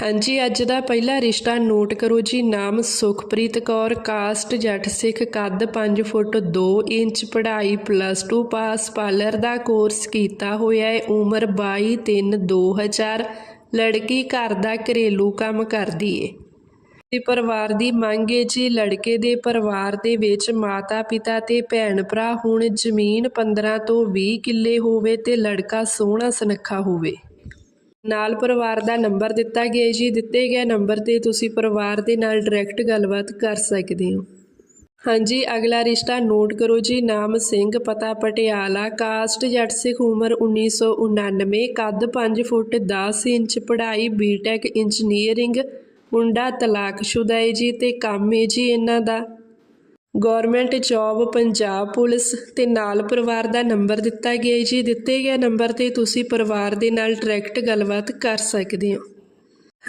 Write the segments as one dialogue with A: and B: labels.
A: ਹਾਂਜੀ, ਅੱਜ ਦਾ ਪਹਿਲਾ ਰਿਸ਼ਤਾ ਨੋਟ ਕਰੋ ਜੀ। ਨਾਮ ਸੁਖਪ੍ਰੀਤ ਕੌਰ, ਕਾਸਟ ਜੱਟ ਸਿੱਖ, ਕੱਦ 5 ਫੁੱਟ 2 ਇੰਚ, ਪੜ੍ਹਾਈ ਪਲੱਸ 2 ਪਾਸ ਪਾਰਲਰ ਦਾ ਕੋਰਸ ਕੀਤਾ ਹੋਇਆ ਹੈ। ਉਮਰ 22 3 2000 ਲੜਕੀ ਘਰ ਦਾ ਘਰੇਲੂ ਕੰਮ ਕਰਦੀ ਏ। ਤੇ ਪਰਿਵਾਰ ਦੀ ਮੰਗ ਹੈ ਜੀ, ਲੜਕੇ ਦੇ ਪਰਿਵਾਰ ਦੇ ਵਿੱਚ ਮਾਤਾ ਪਿਤਾ ਤੇ ਭੈਣ ਭਰਾ ਹੁਣ, ਜ਼ਮੀਨ 15 ਤੋਂ 20 ਕਿੱਲੇ ਹੋਵੇ ਤੇ ਲੜਕਾ ਸੋਹਣਾ ਸੁਨੱਖਾ ਹੋਵੇ। ਨਾਲ ਪਰਿਵਾਰ ਦਾ ਨੰਬਰ ਦਿੱਤਾ ਗਿਆ ਜੀ। ਦਿੱਤੇ ਗਏ ਨੰਬਰ ਤੇ ਤੁਸੀਂ ਪਰਿਵਾਰ ਦੇ ਨਾਲ ਡਾਇਰੈਕਟ ਗੱਲਬਾਤ ਕਰ ਸਕਦੇ ਹੋ। ਹਾਂਜੀ, ਅਗਲਾ ਰਿਸ਼ਤਾ ਨੋਟ ਕਰੋ ਜੀ। ਨਾਮ ਸਿੰਘ, ਪਤਾ ਪਟਿਆਲਾ ਕਾਸਟ ਜੱਟ, ਸਿੱਖ, ਉਮਰ 1999 ਕੱਦ 5 ਫੁੱਟ 10 ਇੰਚ, ਪੜ੍ਹਾਈ ਬੀਟੈਕ ਇੰਜੀਨੀਅਰਿੰਗ ਮੁੰਡਾ ਤਲਾਕਸ਼ੁਦਾ ਹੈ ਜੀ ਤੇ ਕੰਮ ਹੈ ਜੀ ਇਹਨਾਂ ਦਾ। ਗਵਰਨਮੈਂਟ ਜੌਬ ਪੰਜਾਬ ਪੁਲਿਸ ਤੇ ਨਾਲ ਪਰਿਵਾਰ ਦਾ ਨੰਬਰ ਦਿੱਤਾ ਗਿਆ ਹੈ ਜੀ। ਦਿੱਤੇ ਗਏ ਨੰਬਰ ਤੇ ਤੁਸੀਂ ਪਰਿਵਾਰ ਦੇ ਨਾਲ ਡਾਇਰੈਕਟ ਗੱਲਬਾਤ ਕਰ ਸਕਦੇ ਹੋ।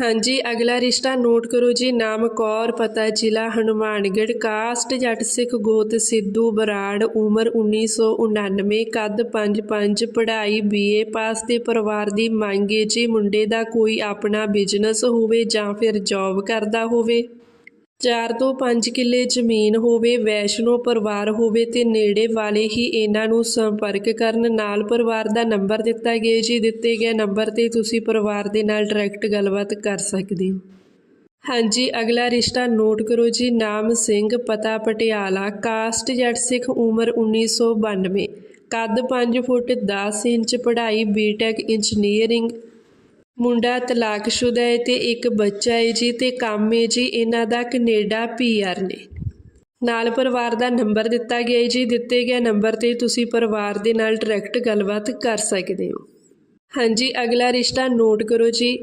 A: ਹਾਂਜੀ, ਅਗਲਾ ਰਿਸ਼ਤਾ ਨੋਟ ਕਰੋ ਜੀ। ਨਾਮ ਕੌਰ, ਪਤਾ ਜ਼ਿਲ੍ਹਾ ਹਨੂਮਾਨਗੜ੍ਹ, ਕਾਸਟ ਜੱਟ ਸਿੱਖ ਗੋਤ, ਸਿੱਧੂ ਬਰਾੜ, ਉਮਰ 1999 ਕੱਦ 5-5 ਪੜ੍ਹਾਈ ਬੀਏ ਪਾਸ ਤੇ ਪਰਿਵਾਰ ਦੀ ਮੰਗ ਹੈ ਜੀ। ਮੁੰਡੇ ਦਾ ਕੋਈ ਆਪਣਾ ਬਿਜ਼ਨਸ ਹੋਵੇ ਜਾਂ ਫਿਰ ਜੌਬ ਕਰਦਾ ਹੋਵੇ। 4 ਤੋਂ 5 ਕਿੱਲੇ ਜ਼ਮੀਨ ਹੋਵੇ, ਵੈਸ਼ਨੋ ਪਰਿਵਾਰ ਹੋਵੇ ਤੇ ਨੇੜੇ ਵਾਲੇ ਹੀ ਇਹਨਾਂ ਨੂੰ ਸੰਪਰਕ ਕਰਨ ਨਾਲ ਪਰਿਵਾਰ ਦਾ ਨੰਬਰ ਦਿੱਤਾ ਗਿਆ ਜੀ। ਦਿੱਤੇ ਗਏ ਨੰਬਰ ਤੇ ਤੁਸੀਂ ਪਰਿਵਾਰ ਦੇ ਨਾਲ ਡਾਇਰੈਕਟ ਗੱਲਬਾਤ ਕਰ ਸਕਦੇ ਹੋ। ਹਾਂਜੀ, ਅਗਲਾ ਰਿਸ਼ਤਾ ਨੋਟ ਕਰੋ ਜੀ। ਨਾਮ ਸਿੰਘ, ਪਤਾ ਪਟਿਆਲਾ ਕਾਸਟ ਜੱਟ ਸਿੱਖ ਉਮਰ 1992 ਕੱਦ 5 ਫੁੱਟ 10 ਇੰਚ, ਪੜ੍ਹਾਈ ਬੀਟੈਕ ਇੰਜੀਨੀਅਰਿੰਗ ਮੁੰਡਾ ਤਲਾਕਸ਼ੁਦਾ ਹੈ ਤੇ ਇੱਕ ਬੱਚਾ ਹੈ ਜੀ ਤੇ ਕੰਮ ਹੈ ਜੀ ਇਹਨਾਂ ਦਾ ਕੈਨੇਡਾ ਪੀਆਰ ਨੇ। ਨਾਲ ਪਰਿਵਾਰ ਦਾ ਨੰਬਰ ਦਿੱਤਾ ਗਿਆ ਹੈ ਜੀ, ਦਿੱਤੇ ਗਏ ਨੰਬਰ ਤੇ ਤੁਸੀਂ ਪਰਿਵਾਰ ਦੇ ਨਾਲ ਡਾਇਰੈਕਟ ਗੱਲਬਾਤ ਕਰ ਸਕਦੇ ਹੋ। ਹਾਂਜੀ, ਅਗਲਾ ਰਿਸ਼ਤਾ ਨੋਟ ਕਰੋ ਜੀ।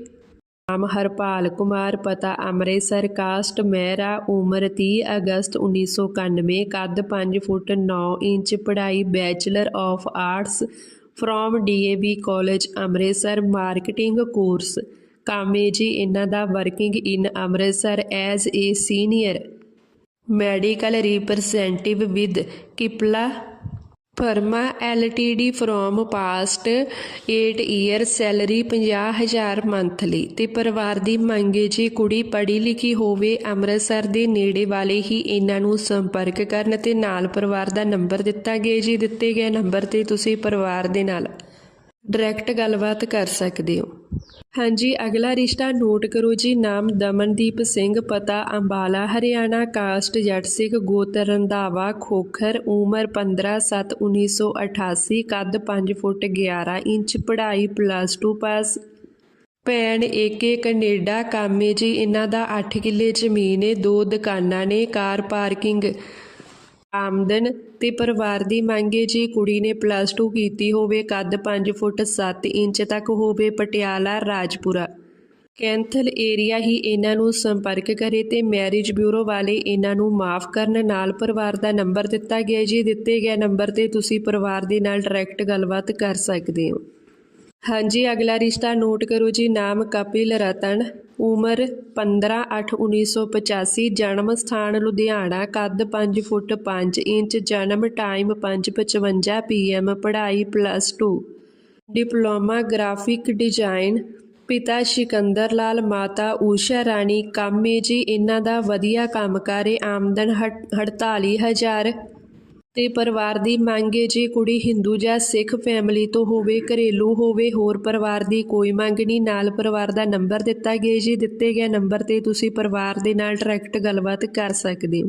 A: ਨਾਮ ਹਰਪਾਲ ਕੁਮਾਰ, ਪਤਾ ਅੰਮ੍ਰਿਤਸਰ, ਕਾਸਟ ਮਹਿਰਾ, ਉਮਰ 30 ਅਗਸਤ 1991 ਕੱਦ 5 ਫੁੱਟ 9 ਇੰਚ, ਪੜ੍ਹਾਈ bachelor of arts from DAV college Amritsar marketing course ਕਾਮੇ ਜੀ ਇਹਨਾਂ ਦਾ working in Amritsar as a senior medical representative with Cipla pharma LTD from past 8 year salary 50000 monthly ਤੇ ਪਰਿਵਾਰ ਦੀ ਮੰਗੇ ਜੀ ਕੁੜੀ ਪੜ੍ਹੀ ਲਿਖੀ ਹੋਵੇ, ਅੰਮ੍ਰਿਤਸਰ ਦੇ ਨੇੜੇ ਵਾਲੇ ਹੀ ਇਹਨਾਂ ਨੂੰ ਸੰਪਰਕ ਕਰਨ ਤੇ ਨਾਲ ਪਰਿਵਾਰ ਦਾ ਨੰਬਰ ਦਿੱਤਾ ਗਿਆ ਜੀ, ਦਿੱਤੇ ਗਏ ਨੰਬਰ ਤੇ ਤੁਸੀਂ ਪਰਿਵਾਰ ਦੇ ਨਾਲ ਡਾਇਰੈਕਟ ਗੱਲਬਾਤ ਕਰ ਸਕਦੇ ਹੋ। ਹਾਂਜੀ, ਅਗਲਾ ਰਿਸ਼ਤਾ ਨੋਟ ਕਰੋ ਜੀ। ਨਾਮ ਦਮਨਦੀਪ ਸਿੰਘ, ਪਤਾ ਅੰਬਾਲਾ, ਹਰਿਆਣਾ, ਕਾਸਟ ਜੱਟ ਸਿੱਖ ਗੋਤਰ, ਰੰਧਾਵਾ, ਖੋਖਰ, ਉਮਰ 15/7/1988 ਕੱਦ 5 ਫੁੱਟ 11 ਇੰਚ, ਪੜ੍ਹਾਈ ਪਲੱਸ 2 ਪਾਸ ਭੈਣ ਏਕੇ ਕੈਨੇਡਾ, ਕਾਮੇ ਜੀ, ਇਹਨਾਂ ਦਾ 8 ਕਿੱਲੇ ਜ਼ਮੀਨ ਏ, ਦੋ ਦੁਕਾਨਾਂ ਨੇ, ਕਾਰ ਪਾਰਕਿੰਗ। ਆਮਦਨ ਤੇ ਪਰਿਵਾਰ ਦੀ ਮੰਗੇ ਜੀ ਕੁੜੀ ਨੇ ਪਲੱਸ 2 ਕੀਤੀ ਹੋਵੇ, ਕੱਦ 5 ਫੁੱਟ 7 ਇੰਚ ਤੱਕ ਹੋਵੇ ਪਟਿਆਲਾ, ਰਾਜਪੁਰਾ। ਕੈਂਥਲ ਏਰੀਆ ਹੀ ਇਹਨਾਂ ਨੂੰ ਸੰਪਰਕ ਕਰੇ ਤੇ ਮੈਰਿਜ ਬਿਊਰੋ ਵਾਲੇ ਇਹਨਾਂ ਨੂੰ ਮਾਫ ਕਰਨ ਨਾਲ ਪਰਿਵਾਰ ਦਾ ਨੰਬਰ ਦਿੱਤਾ ਗਿਆ ਜੀ ਦਿੱਤੇ ਗਏ ਨੰਬਰ ਤੇ ਤੁਸੀਂ ਪਰਿਵਾਰ ਦੇ ਨਾਲ ਡਾਇਰੈਕਟ ਗੱਲਬਾਤ ਕਰ ਸਕਦੇ ਹੋ। ਹਾਂਜੀ, ਅਗਲਾ ਰਿਸ਼ਤਾ ਨੋਟ ਕਰੋ ਜੀ, ਨਾਮ ਕਪਿਲ ਰਤਨ। ਉਮਰ 15/8/1985 ਜਨਮ ਸਥਾਨ ਲੁਧਿਆਣਾ, ਕੱਦ 5 ਫੁੱਟ 5 ਇੰਚ, ਜਨਮ ਟਾਈਮ 5:55 ਪੀਐਮ ਪੜ੍ਹਾਈ ਪਲੱਸ 2 ਡਿਪਲੋਮਾ ਗ੍ਰਾਫਿਕ ਡਿਜ਼ਾਈਨ ਪਿਤਾ ਸਿਕੰਦਰ ਲਾਲ, ਮਾਤਾ ਊਸ਼ਾ ਰਾਣੀ। ਕਾਮੇ ਜੀ, ਇਹਨਾਂ ਦਾ ਵਧੀਆ ਕੰਮ ਕਰੇ, ਆਮਦਨ 48000 ਤੇ ਪਰਿਵਾਰ ਦੀ ਮੰਗ ਹੈ, ਜੀ ਕੁੜੀ ਹਿੰਦੂ ਜਾਂ ਸਿੱਖ ਫੈਮਿਲੀ ਤੋਂ ਹੋਵੇ, ਘਰੇਲੂ ਹੋਵੇ, ਹੋਰ ਪਰਿਵਾਰ ਦੀ ਕੋਈ ਮੰਗ ਨਹੀਂ। ਨਾਲ ਪਰਿਵਾਰ ਦਾ ਨੰਬਰ ਦਿੱਤਾ ਗਿਆ ਜੀ। ਦਿੱਤੇ ਗਏ ਨੰਬਰ ਤੇ ਤੁਸੀਂ ਪਰਿਵਾਰ ਦੇ ਨਾਲ ਡਾਇਰੈਕਟ ਗੱਲਬਾਤ ਕਰ ਸਕਦੇ ਹੋ।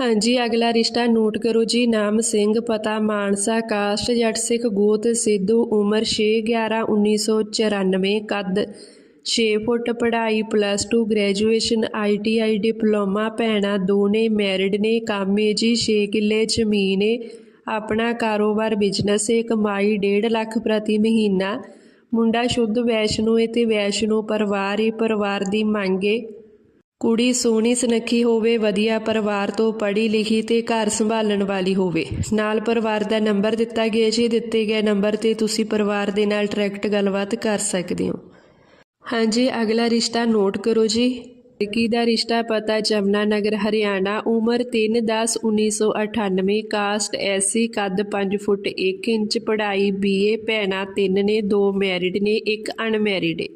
A: ਹਾਂਜੀ, ਅਗਲਾ ਰਿਸ਼ਤਾ ਨੋਟ ਕਰੋ ਜੀ। ਨਾਮ ਸਿੰਘ, ਪਤਾ ਮਾਨਸਾ, ਕਾਸਟ, ਜੱਟ ਸਿੱਖ, ਗੋਤ, ਸਿੱਧੂ, ਉਮਰ 6 11 1994 ਕੱਦ। 6 ਫੁੱਟ ਪੜ੍ਹਾਈ ਪਲੱਸ 2 ਗ੍ਰੈਜੂਏਸ਼ਨ ਆਈਟੀਆਈ ਡਿਪਲੋਮਾ ਭੈਣਾਂ ਦੋਨੇ ਮੈਰਿਡ ਨੇ, ਕੰਮ ਏ ਜੀ 6 ਕਿੱਲੇ ਜ਼ਮੀਨ ਏ। ਆਪਣਾ ਕਾਰੋਬਾਰ ਬਿਜ਼ਨਸ ਏ, ਕਮਾਈ 1.5 ਲੱਖ ਪ੍ਰਤੀ ਮਹੀਨਾ। ਮੁੰਡਾ ਸ਼ੁੱਧ ਵੈਸ਼ਨੋ ਏ ਤੇ ਵੈਸ਼ਨੋ ਪਰਿਵਾਰ ਏ, ਪਰਿਵਾਰ ਦੀ ਮੰਗ ਏ। ਕੁੜੀ ਸੋਹਣੀ ਸੁਨੱਖੀ ਹੋਵੇ, ਵਧੀਆ ਪਰਿਵਾਰ ਤੋਂ ਪੜ੍ਹੀ ਲਿਖੀ ਤੇ ਘਰ ਸੰਭਾਲਣ ਵਾਲੀ ਹੋਵੇ। ਨਾਲ ਪਰਿਵਾਰ ਦਾ ਨੰਬਰ ਦਿੱਤਾ ਗਿਆ ਜੀ, ਦਿੱਤੇ ਗਏ ਨੰਬਰ ਤੇ ਤੁਸੀਂ ਪਰਿਵਾਰ ਦੇ ਨਾਲ ਡਾਇਰੈਕਟ ਗੱਲਬਾਤ ਕਰ ਸਕਦੇ ਹੋ। ਹਾਂਜੀ, ਅਗਲਾ ਰਿਸ਼ਤਾ ਨੋਟ ਕਰੋ ਜੀ। ਲੜਕੀ ਦਾ ਰਿਸ਼ਤਾ ਪਤਾ, ਜਮਨਾ ਨਗਰ, ਹਰਿਆਣਾ, ਉਮਰ 3/10/1998 ਕਾਸਟ ਐਸੀ ਕੱਦ 5 ਫੁੱਟ 1 ਇੰਚ, ਪੜ੍ਹਾਈ ਬੀਏ, ਭੈਣਾਂ ਤਿੰਨ ਨੇ, ਦੋ ਮੈਰਿਡ ਨੇ, ਇੱਕ ਅਨਮੈਰਿਡ ਏ।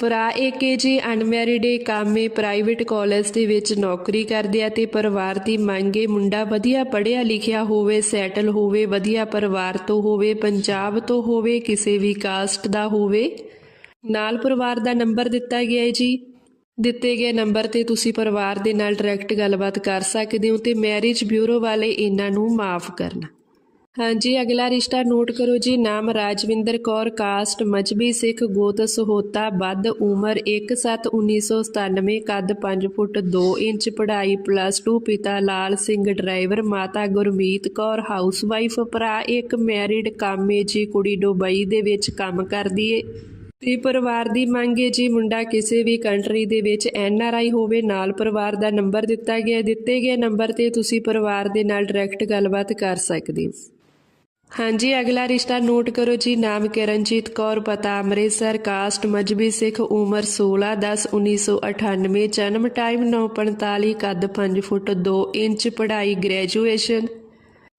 A: ਭਰਾ ਏਕੇ ਜੀ, ਅਨਮੈਰਿਡ ਏ, ਕਾਮੇ ਪ੍ਰਾਈਵੇਟ ਕਾਲਜ ਦੇ ਵਿੱਚ ਨੌਕਰੀ ਕਰਦੇ ਆ ਤੇ ਪਰਿਵਾਰ ਦੀ ਮੰਗ ਏ, ਮੁੰਡਾ ਵਧੀਆ ਪੜ੍ਹਿਆ ਲਿਖਿਆ ਹੋਵੇ, ਸੈਟਲ ਹੋਵੇ, ਵਧੀਆ ਪਰਿਵਾਰ ਤੋਂ ਹੋਵੇ, ਪੰਜਾਬ ਤੋਂ ਹੋਵੇ, ਕਿਸੇ ਵੀ ਕਾਸਟ ਦਾ ਹੋਵੇ। ਨਾਲ ਪਰਿਵਾਰ ਦਾ ਨੰਬਰ ਦਿੱਤਾ ਗਿਆ ਹੈ ਜੀ। ਦਿੱਤੇ ਗਏ ਨੰਬਰ ਤੇ ਤੁਸੀਂ ਪਰਿਵਾਰ ਦੇ ਨਾਲ ਡਾਇਰੈਕਟ ਗੱਲਬਾਤ ਕਰ ਸਕਦੇ ਹੋ ਤੇ ਮੈਰਿਜ ਬਿਊਰੋ ਵਾਲੇ ਇਹਨਾਂ ਨੂੰ ਮਾਫ ਕਰਨਾ। ਹਾਂਜੀ, ਅਗਲਾ ਰਿਸ਼ਤਾ ਨੋਟ ਕਰੋ ਜੀ। ਨਾਮ ਰਾਜਵਿੰਦਰ ਕੌਰ, ਕਾਸਟ ਮਜਬੀ ਸਿੱਖ, ਗੋਤ ਸਹੋਤਾ, ਵੱਧ ਉਮਰ 1/7/1997 ਕੱਦ 5 ਫੁੱਟ 2 ਇੰਚ, ਪੜ੍ਹਾਈ ਪਲੱਸ 2 ਪਿਤਾ ਲਾਲ ਸਿੰਘ, ਡਰਾਈਵਰ, ਮਾਤਾ ਗੁਰਮੀਤ ਕੌਰ, ਹਾਊਸਵਾਈਫ, ਭਰਾ ਇੱਕ, ਮੈਰਿਡ ਕਾਮੇ ਜੀ ਕੁੜੀ ਦੁਬਈ ਦੇ ਵਿੱਚ ਕੰਮ ਕਰਦੀ ਏ। ਤੇ ਪਰਿਵਾਰ ਦੀ ਮੰਗ ਹੈ ਜੀ। ਮੁੰਡਾ ਕਿਸੇ ਵੀ ਕੰਟਰੀ ਦੇ ਵਿੱਚ ਐਨ ਆਰ ਆਈ ਹੋਵੇ, ਨਾਲ ਪਰਿਵਾਰ ਦਾ ਨੰਬਰ ਦਿੱਤਾ ਗਿਆ, ਦਿੱਤੇ ਗਏ ਨੰਬਰ ਤੇ ਤੁਸੀਂ ਪਰਿਵਾਰ ਦੇ ਨਾਲ ਡਾਇਰੈਕਟ ਗੱਲਬਾਤ ਕਰ ਸਕਦੇ ਹੋ। ਹਾਂਜੀ, ਅਗਲਾ ਰਿਸ਼ਤਾ ਨੋਟ ਕਰੋ ਜੀ। ਨਾਮ ਕਿਰਨਜੀਤ ਕੌਰ, ਪਤਾ ਅੰਮ੍ਰਿਤਸਰ ਕਾਸਟ ਮਜਬੀ ਸਿੱਖ, ਉਮਰ 16 10 1998 ਜਨਮ ਟਾਈਮ 945 ਕੱਦ 5 ਫੁੱਟ 2 ਇੰਚ, ਪੜ੍ਹਾਈ ਗ੍ਰੈਜੂਏਸ਼ਨ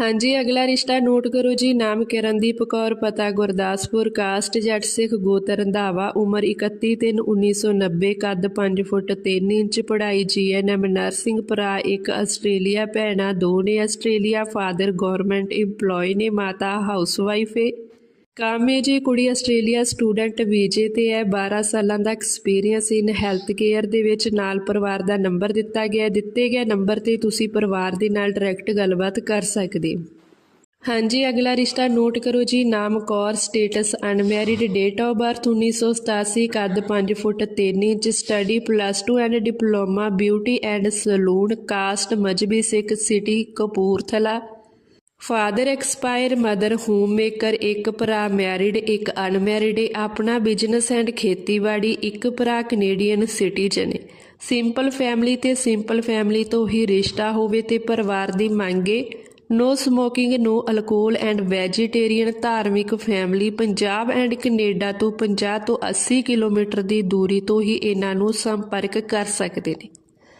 A: ਹਾਂਜੀ, ਅਗਲਾ ਰਿਸ਼ਤਾ ਨੋਟ ਕਰੋ ਜੀ। ਨਾਮ ਕਿਰਨਦੀਪ ਕੌਰ, ਪਤਾ ਗੁਰਦਾਸਪੁਰ, ਕਾਸਟ ਜੱਟ ਸਿੱਖ ਗੋਤ ਰੰਧਾਵਾ ਉਮਰ 31 ਤਿੰਨ 1990 ਕੱਦ 5 ਫੁੱਟ 3 ਇੰਚ, ਪੜ੍ਹਾਈ ਜੀਐਨਐਮ, ਨਰਸਿੰਗ ਭਰਾ, ਇੱਕ ਆਸਟ੍ਰੇਲੀਆ ਭੈਣਾਂ ਦੋ ਨੇ ਆਸਟ੍ਰੇਲੀਆ, ਫਾਦਰ ਗਵਰਨਮੈਂਟ EMPLOYE ਨੇ, ਮਾਤਾ ਹਾਊਸਵਾਈਫ ਏ। ਕਾਮੇ ਜੀ ਕੁੜੀ ਆਸਟ੍ਰੇਲੀਆ ਸਟੂਡੈਂਟ ਵੀਜ਼ੇ ਤੇ ਹੈ 12 ਸਾਲਾਂ ਦਾ ਐਕਸਪੀਰੀਅੰਸ ਇਨ ਹੈਲਥ ਕੇਅਰ ਦੇ ਵਿੱਚ ਨਾਲ ਪਰਿਵਾਰ ਦਾ ਨੰਬਰ ਦਿੱਤਾ ਗਿਆ ਦਿੱਤੇ ਗਏ ਨੰਬਰ ਤੇ ਤੁਸੀਂ ਪਰਿਵਾਰ ਦੇ ਨਾਲ ਡਾਇਰੈਕਟ ਗੱਲਬਾਤ ਕਰ ਸਕਦੇ ਹਾਂਜੀ, ਅਗਲਾ ਰਿਸ਼ਤਾ ਨੋਟ ਕਰੋ ਜੀ। ਨਾਮ Kaur status unmarried date of birth 1987 ਕੱਦ 5 foot 3 inch study plus 2 and diploma beauty and salon caste Mazhabi Sikh city Kapurthala. Father expire mother home maker ਇੱਕ ਭਰਾ ਮੈਰਿਡ ਇੱਕ ਅਨਮੈਰਿਡ ਏ ਆਪਣਾ ਬਿਜ਼ਨਸ ਐਂਡ ਖੇਤੀਬਾੜੀ ਇੱਕ ਭਰਾ ਕੈਨੇਡੀਅਨ ਸਿਟੀਜ਼ਨ ਏ simple family ਤੇ ਸਿੰਪਲ ਫੈਮਿਲੀ ਤੋਂ ਹੀ ਰਿਸ਼ਤਾ ਹੋਵੇ ਤੇ ਪਰਿਵਾਰ ਦੀ ਮੰਗੇ। No smoking no alcohol and vegetarian ਧਾਰਮਿਕ ਫੈਮਿਲੀ ਪੰਜਾਬ ਐਂਡ ਕੈਨੇਡਾ ਤੋਂ 50 ਤੋਂ 80 ਕਿਲੋਮੀਟਰ ਦੀ ਦੂਰੀ ਤੋਂ ਹੀ ਇਹਨਾਂ ਨੂੰ ਸੰਪਰਕ ਕਰ ਸਕਦੇ ਨੇ।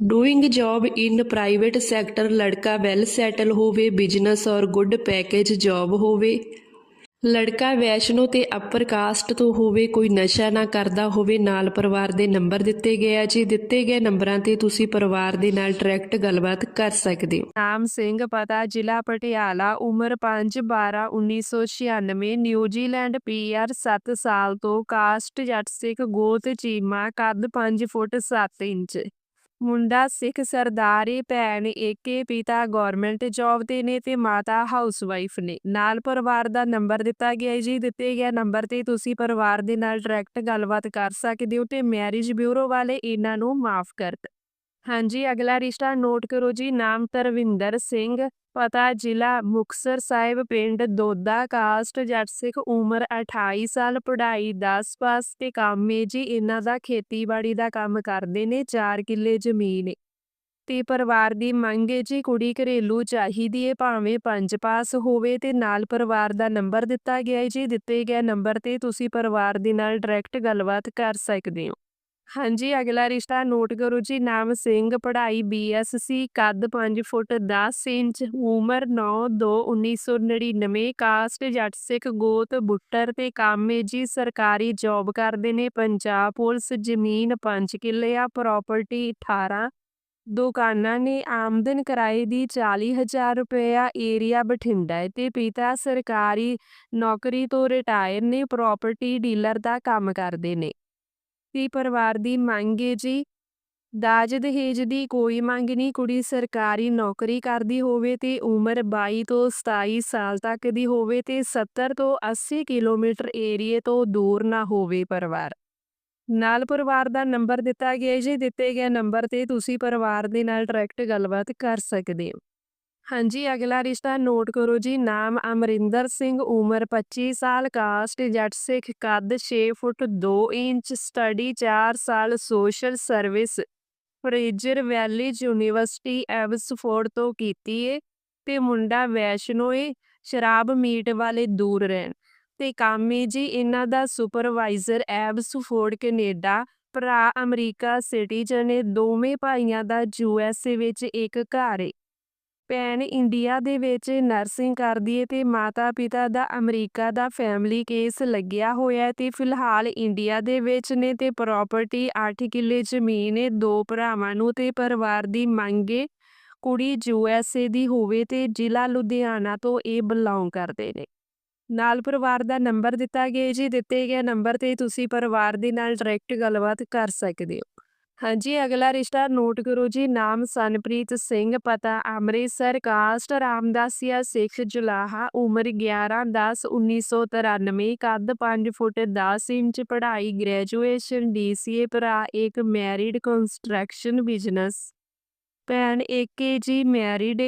A: doing job in private sector ਲੜਕਾ ਵੈਲ ਸੈਟਲ ਹੋਵੇ ਬਿਜ਼ਨਸ ਔਰ ਗੁੱਡ ਪੈਕੇਜ ਜੌਬ ਹੋਵੇ ਲੜਕਾ ਵੈਸ਼ਨੋ ਤੇ ਅਪਰ ਕਾਸਟ ਤੋਂ ਹੋਵੇ ਕੋਈ ਨਸ਼ਾ ਨਾ ਕਰਦਾ ਹੋਵੇ ਨਾਲ ਪਰਿਵਾਰ ਦੇ ਨੰਬਰ ਦਿੱਤੇ ਗਏ ਆ ਜੀ ਦਿੱਤੇ ਗਏ ਨੰਬਰਾਂ ਤੇ ਤੁਸੀਂ ਪਰਿਵਾਰ ਦੇ ਨਾਲ ਡਾਇਰੈਕਟ ਗੱਲਬਾਤ ਕਰ ਸਕਦੇ ਹੋ
B: ਨਾਮ ਸਿੰਘ ਪਤਾ ਜ਼ਿਲ੍ਹਾ ਪਟਿਆਲਾ ਉਮਰ 5 12 1996 ਨਿਊਜ਼ੀਲੈਂਡ ਪੀਆਰ 7 ਸਾਲ ਤੋਂ ਕਾਸਟ ਜੱਟ ਸਿੱਖ ਗੋਤ ਚੀਮਾ ਕੱਦ 5 ਫੁੱਟ 7 ਇੰਚ ਮੁੰਡਾ ਸਿੱਖ ਸਰਦਾਰੀ, ਭੈਣ, ਏਕੇ ਪਿਤਾ ਗਵਰਨਮੈਂਟ ਜੌਬ ਤੇ ਨੇ ਤੇ ਮਾਤਾ ਹਾਊਸਵਾਈਫ ਨੇ। ਨਾਲ ਪਰਿਵਾਰ ਦਾ ਨੰਬਰ ਦਿੱਤਾ ਗਿਆ ਹੈ ਜੀ, ਦਿੱਤੇ ਗਿਆ ਨੰਬਰ ਤੇ ਤੁਸੀਂ ਪਰਿਵਾਰ ਦੇ ਨਾਲ ਡਾਇਰੈਕਟ ਗੱਲਬਾਤ ਕਰ ਸਕਦੇ ਹੋ ਤੇ ਮੈਰਿਜ ਬਿਊਰੋ ਵਾਲੇ ਇਹਨਾਂ ਨੂੰ ਮਾਫ ਕਰ ਹਾਂਜੀ, ਅਗਲਾ ਰਿਸ਼ਤਾ ਨੋਟ ਕਰੋ ਜੀ, ਨਾਮ ਤਰਵਿੰਦਰ ਸਿੰਘ ਪਤਾ ਜ਼ਿਲ੍ਹਾ ਮੁਕਤਸਰ ਸਾਹਿਬ ਪਿੰਡ ਦੋਦਾ ਕਾਸਟ ਜੱਟ ਸਿੱਖ ਉਮਰ 28 ਸਾਲ, ਪੜ੍ਹਾਈ 10 ਪਾਸ ਤੇ ਕੰਮ ਏ ਜੀ ਇਹਨਾਂ ਦਾ ਖੇਤੀਬਾੜੀ ਦਾ ਕੰਮ ਕਰਦੇ ਨੇ 4 ਕਿੱਲੇ ਜ਼ਮੀਨ ਏ। ਤੇ ਪਰਿਵਾਰ ਦੀ ਮੰਗ ਏ ਜੀ ਕੁੜੀ ਘਰੇਲੂ ਚਾਹੀਦੀ ਹੈ ਭਾਵੇਂ ਪੰਜ ਪਾਸ ਹੋਵੇ ਤੇ ਨਾਲ ਪਰਿਵਾਰ ਦਾ ਨੰਬਰ ਦਿੱਤਾ ਗਿਆ ਏ ਜੀ, ਦਿੱਤੇ ਗਏ ਨੰਬਰ ਤੇ ਤੁਸੀਂ ਪਰਿਵਾਰ ਦੇ ਨਾਲ ਡਾਇਰੈਕਟ ਗੱਲਬਾਤ ਕਰ ਸਕਦੇ ਹੋ। ਹਾਂਜੀ, ਅਗਲਾ ਰਿਸ਼ਤਾ ਨੋਟ ਕਰੋ ਜੀ, ਨਾਮ ਸਿੰਘ, ਪੜ੍ਹਾਈ ਬੀਐਸਸੀ ਕੱਦ 5 ਫੁੱਟ 10 ਇੰਚ, ਉਮਰ 9/2/1999 ਕਾਸਟ, ਜੱਟ ਸਿੱਖ, ਗੋਤ, ਬੁੱਟਰ ਤੇ ਕੰਮ ਜੀ, ਸਰਕਾਰੀ ਜੌਬ ਕਰਦੇ ਨੇ, ਪੰਜਾਬ ਪੁਲਿਸ, ਜ਼ਮੀਨ 5 ਕਿੱਲੇ ਆ ਪ੍ਰਾਪਰਟੀ 18 ਦੁਕਾਨਾਂ ਨੇ ਆਮਦਨ ਕਿਰਾਏ ਦੀ 40000 ਰੁਪਏ ਆ ਏਰੀਆ ਬਠਿੰਡਾ ਹੈ ਤੇ ਪਿਤਾ ਸਰਕਾਰੀ ਨੌਕਰੀ ਤੋਂ ਰਿਟਾਇਰ ਨੇ ਪ੍ਰਾਪਰਟੀ ਡੀਲਰ ਦਾ ਕੰਮ ਕਰਦੇ ਨੇ। ਤੇ ਪਰਿਵਾਰ ਦੀ ਮੰਗ ਹੈ ਜੀ। ਦਾਜ ਦਹੇਜ ਦੀ ਕੋਈ ਮੰਗ ਨਹੀਂ, ਕੁੜੀ ਸਰਕਾਰੀ ਨੌਕਰੀ ਕਰਦੀ ਹੋਵੇ ਤੇ ਉਮਰ 22 ਤੋਂ 27 ਸਾਲ ਤੱਕ ਦੀ ਹੋਵੇ ਤੇ 70 ਤੋਂ 80 ਕਿਲੋਮੀਟਰ ਏਰੀਏ ਤੋਂ ਦੂਰ ਨਾ ਹੋਵੇ ਪਰਿਵਾਰ। ਨਾਲ ਪਰਿਵਾਰ ਦਾ ਨੰਬਰ ਦਿੱਤਾ ਗਿਆ ਜੀ, ਦਿੱਤੇ ਗਏ ਨੰਬਰ ਤੇ ਤੁਸੀਂ ਪਰਿਵਾਰ ਦੇ ਨਾਲ ਡਾਇਰੈਕਟ ਗੱਲਬਾਤ ਕਰ ਸਕਦੇ ਹੋ। ਹਾਂਜੀ, ਅਗਲਾ ਰਿਸ਼ਤਾ ਨੋਟ ਕਰੋ ਜੀ, ਨਾਮ ਅਮਰਿੰਦਰ ਸਿੰਘ, ਉਮਰ 25 ਸਾਲ, ਕਾਸਟ ਜੱਟ ਸਿੱਖ, ਕੱਦ 6 ਫੁੱਟ 2 ਇੰਚ, ਸਟੱਡੀ 4 ਸਾਲ, social service Fraser valley university Abbotsford ਤੋਂ ਕੀਤੀ ਏ ਤੇ ਮੁੰਡਾ ਵੈਸ਼ਨੋ ਏ ਸ਼ਰਾਬ ਮੀਟ ਵਾਲੇ ਦੂਰ ਰਹਿਣ। ਤੇ ਕੰਮ ਜੀ, ਇਹਨਾਂ ਦਾ ਸੁਪਰਵਾਈਜ਼ਰ ਐਬਸਫੋਰਡ ਕੈਨੇਡਾ, ਭਰਾ ਅਮਰੀਕਾ ਸਿਟੀਜ਼ਨ ਏ, ਦੋਵੇਂ ਭਾਈਆਂ ਦਾ ਯੂਐਸਏ ਵਿੱਚ ਇੱਕ ਘਰ ਏ। ਭੈਣ ਇੰਡੀਆ ਦੇ ਵਿੱਚ ਨਰਸਿੰਗ ਕਰਦੀ ਏ ਤੇ ਮਾਤਾ ਪਿਤਾ ਦਾ ਅਮਰੀਕਾ ਦਾ ਫੈਮਿਲੀ ਕੇਸ ਲੱਗਿਆ ਹੋਇਆ ਹੈ ਤੇ ਫਿਲਹਾਲ ਇੰਡੀਆ ਦੇ ਵਿੱਚ ਨੇ ਤੇ ਪ੍ਰਾਪਰਟੀ 8 ਕਿੱਲੇ ਜ਼ਮੀਨ ਏ, ਦੋ ਭਰਾਵਾਂ ਨੂੰ ਤੇ ਪਰਿਵਾਰ ਦੀ ਮੰਗ ਏ। ਕੁੜੀ ਯੂਐਸਏ ਦੀ ਹੋਵੇ ਤੇ ਜ਼ਿਲ੍ਹਾ ਲੁਧਿਆਣਾ ਤੋਂ ਇਹ ਬਿਲੋਂਗ ਕਰਦੇ ਨੇ। ਨਾਲ ਪਰਿਵਾਰ ਦਾ ਨੰਬਰ ਦਿੱਤਾ ਗਿਆ ਜੀ, ਦਿੱਤੇ ਗਏ ਨੰਬਰ ਤੇ ਤੁਸੀਂ ਪਰਿਵਾਰ ਦੇ ਨਾਲ ਡਾਇਰੈਕਟ ਗੱਲਬਾਤ ਕਰ ਸਕਦੇ ਹੋ। ਹਾਂਜੀ, ਅਗਲਾ ਰਿਸ਼ਤਾ ਨੋਟ ਕਰੋ ਜੀ, ਨਾਮ ਸਨਪ੍ਰੀਤ ਸਿੰਘ, ਪਤਾ ਅੰਮ੍ਰਿਤਸਰ, ਕਾਸਟ ਰਾਮਦਾਸੀਆ, ਸਿੱਖ ਜੁਲਾਹਾ, ਉਮਰ 11/10/1993 ਕੱਦ 5 ਫੁੱਟ 10 ਇੰਚ, ਪੜ੍ਹਾਈ ਗ੍ਰੈਜੂਏਸ਼ਨ, ਡੀਸੀਏ, ਭਰਾ, ਇੱਕ ਮੈਰਿਡ ਕੰਸਟਰਕਸ਼ਨ ਬਿਜ਼ਨਸ। ਭੈਣ ਏਕੇ ਜੀ, ਮੈਰਿਡ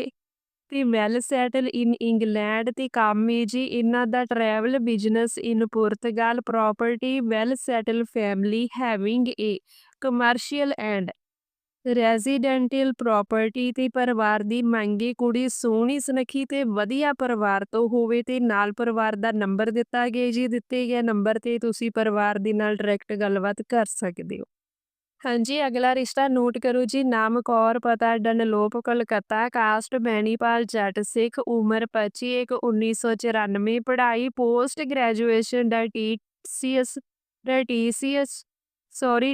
B: ਤੇ ਵੈਲ ਸੈਟਲ ਇਨ ਇੰਗਲੈਂਡ ਤੇ ਕੰਮ ਏ ਜੀ, ਇਹਨਾਂ ਦਾ travel business in Portugal, property, well settle family, having A. Commercial and residential property ਤੇ ਪਰਿਵਾਰ ਦੀ ਮੰਗੀ ਕੁੜੀ, ਸੋਹਣੀ ਸੁਨੱਖੀ ਤੇ ਵਧੀਆ ਪਰਿਵਾਰ ਤੋਂ ਹੋਵੇ ਤੇ ਨਾਲ ਪਰਿਵਾਰ ਦਾ ਨੰਬਰ ਦਿੱਤਾ ਗਿਆ ਜੀ, ਦਿੱਤੇ ਗਿਆ ਨੰਬਰ ਤੇ ਤੁਸੀਂ ਪਰਿਵਾਰ ਦੇ ਨਾਲ ਡਾਇਰੈਕਟ ਗੱਲਬਾਤ ਕਰ ਸਕਦੇ ਹੋ। ਹਾਂਜੀ, ਅਗਲਾ ਰਿਸ਼ਤਾ ਨੋਟ ਕਰੋ ਜੀ, ਨਾਮ ਕੌਰ, ਪਤਾ, ਡਨਲੋਪ, ਕਲਕੱਤਾ ਕਾਸਟ ਬੈਣੀਪਾਲ, ਜੱਟ, ਸਿੱਖ, ਉਮਰ 25 ਇੱਕ 1994 ਪੜ੍ਹਾਈ ਪੋਸਟ ਗ੍ਰੈਜੂਏਸ਼ਨ ਡਾਈਟੀਸੀਅਸ ਡਾਈਟੀਸੀਅਸ ਸੌਰੀ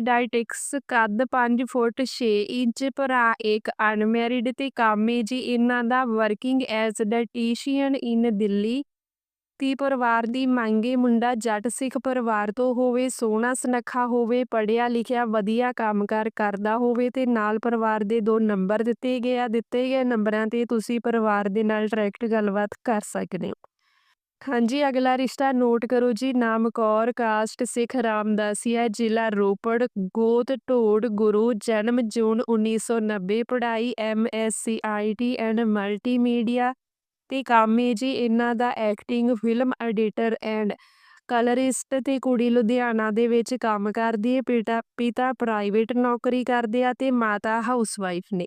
B: ਡਾਇਟਿਕਸ ਕੱਦ 5 ਫੁੱਟ 6 ਇੰਚ ਭਰਾ, ਇੱਕ ਅਨਮੈਰਿਡ ਤੇ ਕਾਮੇ ਜੀ। ਇਹਨਾਂ ਦਾ working as dietician in Delhi. ਤੀ ਪਰਿਵਾਰ ਦੀ ਮੰਗੇ ਮੁੰਡਾ ਜੱਟ ਸਿੱਖ ਪਰਿਵਾਰ ਤੋਂ ਹੋਵੇ, ਸੋਹਣਾ ਸੁਨੱਖਾ ਹੋਵੇ, ਪੜ੍ਹਿਆ ਲਿਖਿਆ ਵਧੀਆ ਕੰਮਕਾਰ ਕਰਦਾ ਹੋਵੇ ਤੇ ਨਾਲ ਪਰਿਵਾਰ ਦੇ ਦੋ ਨੰਬਰ ਦਿੱਤੇ ਗਏ ਆ ਦਿੱਤੇ ਗਏ ਨੰਬਰਾਂ ਤੇ ਤੁਸੀਂ ਪਰਿਵਾਰ ਦੇ ਨਾਲ ਡਾਇਰੈਕਟ ਗੱਲਬਾਤ ਕਰ ਸਕਦੇ ਹੋ। ਹਾਂਜੀ, ਅਗਲਾ ਰਿਸ਼ਤਾ ਨੋਟ ਕਰੋ ਜੀ ਨਾਮ ਕੌਰ ਕਾਸਟ ਸਿੱਖ ਰਾਮਦਾਸੀਆ ਜ਼ਿਲ੍ਹਾ ਰੋਪੜ, ਗੋਤ ਢੋੜ ਗੁਰੂ, ਜਨਮ ਜੂਨ 1990 ਪੜ੍ਹਾਈ ਐਮਐਸਸੀ ਆਈਟੀ ਐਂਡ ਮਲਟੀਮੀਡੀਆ ਤੇ ਕੰਮ ਏ ਜੀ, ਇਹਨਾਂ ਦਾ acting film editor and colourist ਤੇ ਕੁੜੀ ਲੁਧਿਆਣਾ ਦੇ ਵਿੱਚ ਕੰਮ ਕਰਦੀ ਹੈ, ਪਿਤਾ ਪਿਤਾ ਪ੍ਰਾਈਵੇਟ ਨੌਕਰੀ ਕਰਦੇ ਆ ਤੇ ਮਾਤਾ ਹਾਊਸਵਾਈਫ ਨੇ।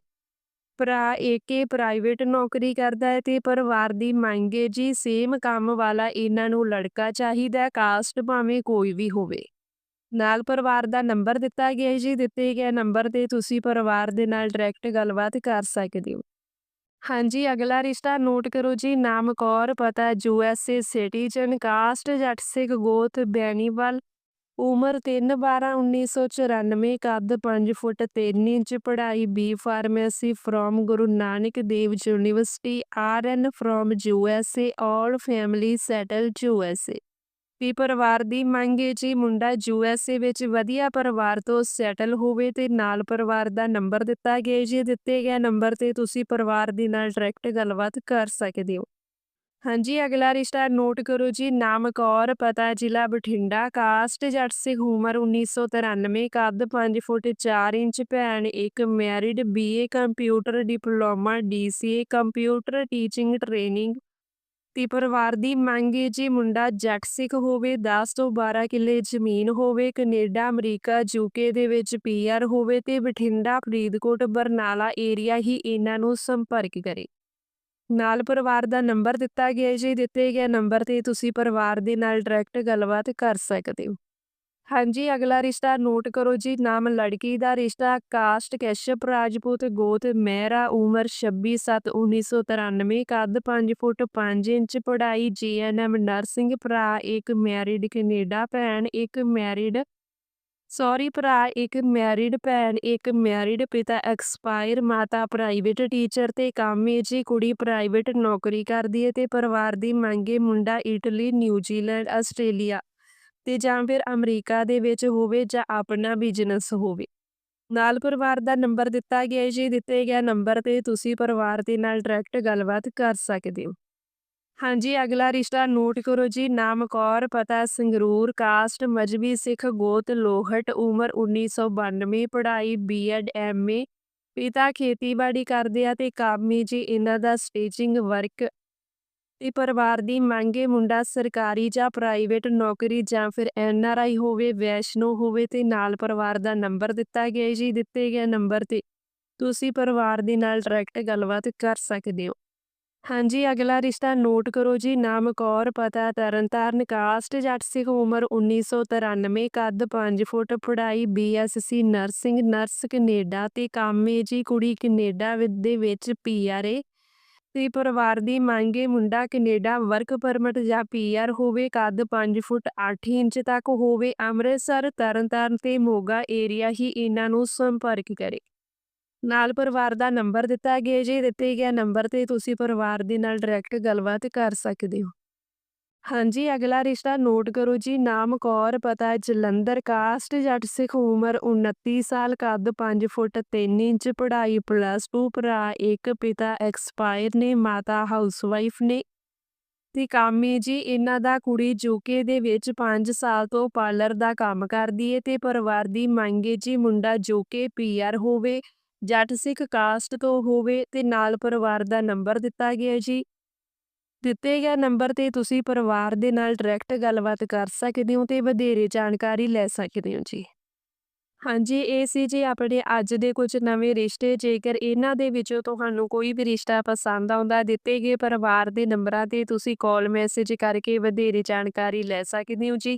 B: ਭਰਾ ਏਕੇ ਪ੍ਰਾਈਵੇਟ ਨੌਕਰੀ ਕਰਦਾ ਹੈ ਤੇ ਪਰਿਵਾਰ ਦੀ ਮੰਗ ਹੈ ਜੀ। ਸੇਮ ਕੰਮ ਵਾਲਾ ਇਹਨਾਂ ਨੂੰ ਲੜਕਾ ਚਾਹੀਦਾ ਕਾਸਟ ਭਾਵੇਂ ਕੋਈ ਵੀ ਹੋਵੇ। ਨਾਲ ਪਰਿਵਾਰ ਦਾ ਨੰਬਰ ਦਿੱਤਾ ਗਿਆ ਜੀ। ਦਿੱਤੇ ਗਏ ਨੰਬਰ ਤੇ ਤੁਸੀਂ ਪਰਿਵਾਰ ਦੇ ਨਾਲ ਡਾਇਰੈਕਟ ਗੱਲਬਾਤ ਕਰ ਸਕਦੇ ਹੋ। ਹਾਂਜੀ, ਅਗਲਾ ਰਿਸ਼ਤਾ ਨੋਟ ਕਰੋ ਜੀ। ਨਾਮ ਕੌਰ ਪਤਾ ਯੂਐਸਏ ਸਿਟੀਜ਼ਨ, ਕਾਸਟ, ਜੱਟ ਸਿੱਖ, ਗੋਤ ਬੈਣੀਵਾਲ ਉਮਰ 3/12/1994 ਕੱਦ 5 ਫੁੱਟ 3 ਇੰਚ, ਪੜ੍ਹਾਈ B pharmacy from Guru Nanak Dev university R N from A all family settle ਏ ਵੀ ਪਰਿਵਾਰ ਦੀ ਮੰਗ ਹੈ ਜੀ ਮੁੰਡਾ ਯੂ ਐੱਸ ਏ ਵਿੱਚ ਵਧੀਆ ਪਰਿਵਾਰ ਤੋਂ ਸੈਟਲ ਹੋਵੇ ਤੇ ਨਾਲ ਪਰਿਵਾਰ ਦਾ ਨੰਬਰ ਦਿੱਤਾ ਗਿਆ ਜੀ ਦਿੱਤੇ ਗਿਆ ਨੰਬਰ ਤੇ ਤੁਸੀਂ ਪਰਿਵਾਰ ਦੇ ਨਾਲ ਡਾਇਰੈਕਟ ਗੱਲਬਾਤ ਕਰ ਸਕਦੇ ਹੋ। ਹਾਂਜੀ, ਅਗਲਾ ਰਿਸ਼ਤਾ ਨੋਟ ਕਰੋ ਜੀ ਨਾਮ ਕੌਰ ਪਤਾ ਜ਼ਿਲ੍ਹਾ ਬਠਿੰਡਾ, ਕਾਸਟ ਜੱਟ ਸਿੱਖ ਉਮਰ 1993 ਕੱਦ 5 ਫੁੱਟ 4 ਇੰਚ, ਭੈਣ ਇੱਕ, married BA computer diploma DCA computer teaching training. ਤੇ ਪਰਿਵਾਰ ਦੀ ਮੰਗ ਹੈ ਜੀ, ਮੁੰਡਾ ਜੱਟ ਸਿੱਖ ਹੋਵੇ 10 ਤੋਂ 12 ਕਿੱਲੇ ਜ਼ਮੀਨ ਹੋਵੇ, ਕੈਨੇਡਾ, ਅਮਰੀਕਾ, ਯੂਕੇ ਦੇ ਵਿੱਚ ਪੀਆਰ ਹੋਵੇ ਤੇ ਬਠਿੰਡਾ, ਫਰੀਦਕੋਟ, ਬਰਨਾਲਾ ਏਰੀਆ ਹੀ ਇਹਨਾਂ ਨੂੰ ਸੰਪਰਕ ਕਰੇ। ਨਾਲ ਪਰਿਵਾਰ ਦਾ ਨੰਬਰ ਦਿੱਤਾ ਗਿਆ ਜੀ ਦਿੱਤੇ ਗਏ ਨੰਬਰ ਤੇ ਤੁਸੀਂ ਪਰਿਵਾਰ ਦੇ ਨਾਲ ਡਾਇਰੈਕਟ ਗੱਲਬਾਤ ਕਰ ਸਕਦੇ ਹੋ। ਹਾਂਜੀ, ਅਗਲਾ ਰਿਸ਼ਤਾ ਨੋਟ ਕਰੋ ਜੀ, ਨਾਮ ਲੜਕੀ ਦਾ ਰਿਸ਼ਤਾ ਕਾਸਟ ਕੈਸ਼ਪ, ਰਾਜਪੂਤ, ਗੋਤ, ਮਹਿਰਾ, ਉਮਰ 26 7 1993 ਕੱਦ 5 ਫੁੱਟ 5 ਇੰਚ, ਪੜ੍ਹਾਈ, ਜੀਐਨਐਮ, ਨਰਸਿੰਗ, ਭਰਾ, ਇੱਕ ਮੈਰਿਡ ਕੈਨੇਡਾ, ਭੈਣ, ਇੱਕ ਮੈਰਿਡ ਸੌਰੀ ਭਰਾ, ਇੱਕ ਮੈਰਿਡ ਭੈਣ, ਇੱਕ ਮੈਰਿਡ ਪਿਤਾ, ਐਕਸਪਾਇਰ ਮਾਤਾ, ਪ੍ਰਾਈਵੇਟ ਟੀਚਰ ਤੇ ਕਾਮੇ ਜੀ ਕੁੜੀ ਪ੍ਰਾਈਵੇਟ ਨੌਕਰੀ ਕਰਦੀ ਹੈ ਤੇ ਪਰਿਵਾਰ ਦੀ ਮੰਗੇ ਮੁੰਡਾ ਇਟਲੀ ਨਿਊਜ਼ੀਲੈਂਡ ਆਸਟ੍ਰੇਲੀਆ ਤੇ ਜਾਂ ਫਿਰ ਅਮਰੀਕਾ ਦੇ ਵਿੱਚ ਹੋਵੇ ਜਾਂ ਆਪਣਾ ਬਿਜ਼ਨਸ ਹੋਵੇ। ਨਾਲ ਪਰਿਵਾਰ ਦਾ ਨੰਬਰ ਦਿੱਤਾ ਗਿਆ ਜੀ ਦਿੱਤੇ ਗਿਆ ਨੰਬਰ ਤੇ ਤੁਸੀਂ ਪਰਿਵਾਰ ਦੇ ਨਾਲ ਡਾਇਰੈਕਟ ਗੱਲਬਾਤ ਕਰ ਸਕਦੇ ਹੋ। ਹਾਂਜੀ, ਅਗਲਾ ਰਿਸ਼ਤਾ ਨੋਟ ਕਰੋ ਜੀ। ਨਾਮ ਕੌਰ, ਪਤਾ ਸੰਗਰੂਰ, ਕਾਸਟ, ਮਜਬੀ ਸਿੱਖ, ਗੋਤ, ਲੋਹਟ, ਉਮਰ 1992 ਪੜ੍ਹਾਈ, ਬੀਐਡ ਐਮਏ ਪਿਤਾ ਖੇਤੀਬਾੜੀ ਕਰਦੇ ਆ ਤੇ ਕਾਮੀ ਜੀ। ਇਹਨਾਂ ਦਾ ਸਟੀਚਿੰਗ, ਵਰਕ ਤੇ ਪਰਿਵਾਰ ਦੀ ਮੰਗੇ ਮੁੰਡਾ ਸਰਕਾਰੀ ਜਾਂ ਪ੍ਰਾਈਵੇਟ ਨੌਕਰੀ ਜਾਂ ਫਿਰ ਐਨ ਆਰ ਆਈ ਹੋਵੇ, ਵੈਸ਼ਨੋ ਹੋਵੇ ਤੇ ਨਾਲ ਪਰਿਵਾਰ ਦਾ ਨੰਬਰ ਦਿੱਤਾ ਗਿਆ ਜੀ। ਦਿੱਤੇ ਗਏ ਨੰਬਰ ਤੇ ਤੁਸੀਂ ਪਰਿਵਾਰ ਦੇ ਨਾਲ ਡਾਇਰੈਕਟ ਗੱਲਬਾਤ ਕਰ ਸਕਦੇ ਹੋ। ਹਾਂਜੀ, ਅਗਲਾ ਰਿਸ਼ਤਾ ਨੋਟ ਕਰੋ ਜੀ, ਨਾਮ ਕੌਰ, ਪਤਾ ਤਰਨਤਾਰਨ ਕਾਸਟ, ਜੱਟ ਸਿੱਖ, ਉਮਰ 1993 ਕੱਦ 5 ਫੁੱਟ, ਪੜ੍ਹਾਈ ਬੀਐਸਸੀ ਨਰਸਿੰਗ, ਨਰਸ ਕੈਨੇਡਾ ਤੇ ਕਾਮੇ ਜੀ, ਕੁੜੀ ਕੈਨੇਡਾ ਵਿ- ਦੇ ਵਿੱਚ ਪੀਆਰਏ ਤੇ ਪਰਿਵਾਰ ਦੀ ਮੰਗੇ ਮੁੰਡਾ ਕੈਨੇਡਾ ਵਰਕ ਪਰਮਿਟ ਜਾਂ ਪੀਆਰ ਹੋਵੇ, ਕੱਦ 5 ਫੁੱਟ 8 ਇੰਚ ਤੱਕ ਹੋਵੇ, ਅੰਮ੍ਰਿਤਸਰ ਤਰਨਤਾਰਨ ਤੇ ਮੋਗਾ ਏਰੀਆ ਹੀ ਇਹਨਾਂ ਨੂੰ ਸੰਪਰਕ ਕਰੇ। ਨਾਲ ਪਰਿਵਾਰ ਦਾ ਨੰਬਰ ਦਿੱਤਾ ਗਿਆ ਜੀ, ਦਿੱਤੇ ਗਿਆ ਨੰਬਰ ਤੇ ਤੁਸੀਂ ਪਰਿਵਾਰ ਦੇ ਨਾਲ ਡਾਇਰੈਕਟ ਗੱਲਬਾਤ ਕਰ ਸਕਦੇ ਹੋ। ਹਾਂਜੀ, ਅਗਲਾ ਰਿਸ਼ਤਾ ਨੋਟ ਕਰੋ ਜੀ, ਨਾਮ ਕੌਰ, ਪਤਾ ਜਲੰਧਰ ਕਾਸਟ ਜੱਟ, ਸਿੱਖ, ਉਮਰ 29 ਸਾਲ, ਕੱਦ 5 ਫੁੱਟ 3 ਇੰਚ, ਪੜ੍ਹਾਈ ਪਲੱਸ 2 ਭਰਾ ਇੱਕ, ਪਿਤਾ ਐਕਸਪਾਇਰ ਨੇ, ਮਾਤਾ ਹਾਊਸਵਾਈਫ ਨੇ। ਤੇ ਕਾਮੀ ਜੀ, ਇਹਨਾਂ ਦਾ ਕੁੜੀ ਯੂਕੇ ਦੇ ਵਿੱਚ 5 ਸਾਲ ਤੋਂ ਪਾਰਲਰ ਦਾ ਕੰਮ ਕਰਦੀ ਹੈ ਤੇ ਪਰਿਵਾਰ ਦੀ ਮੰਗੇ ਜੀ, ਮੁੰਡਾ ਯੂਕੇ ਪੀਆਰ ਹੋਵੇ। ਜੱਟ ਸਿੱਖ ਕਾਸਟ ਤੋਂ ਹੋਵੇ ਤੇ ਨਾਲ ਪਰਿਵਾਰ ਦਾ ਨੰਬਰ ਦਿੱਤਾ ਗਿਆ ਜੀ। ਦਿੱਤੇ ਗਿਆ ਨੰਬਰ ਤੇ ਤੁਸੀਂ ਪਰਿਵਾਰ ਦੇ ਨਾਲ ਡਾਇਰੈਕਟ ਗੱਲਬਾਤ ਕਰ ਸਕਦੇ ਹੋ ਤੇ ਵਧੇਰੇ ਜਾਣਕਾਰੀ ਲੈ ਸਕਦੇ ਹੋ ਜੀ। ਹਾਂਜੀ, ਇਹ ਸੀ ਜੀ ਆਪਣੇ ਅੱਜ ਦੇ ਕੁਝ ਨਵੇਂ ਰਿਸ਼ਤੇ। ਜੇਕਰ ਇਹਨਾਂ ਦੇ ਵਿੱਚੋਂ ਤੁਹਾਨੂੰ ਕੋਈ ਵੀ ਰਿਸ਼ਤਾ ਪਸੰਦ ਆਉਂਦਾ, ਦਿੱਤੇ ਗਏ ਪਰਿਵਾਰ ਦੇ ਨੰਬਰਾਂ ਤੇ ਤੁਸੀਂ ਕਾਲ ਮੈਸੇਜ ਕਰਕੇ ਵਧੇਰੇ ਜਾਣਕਾਰੀ ਲੈ ਸਕਦੇ ਹੋ ਜੀ।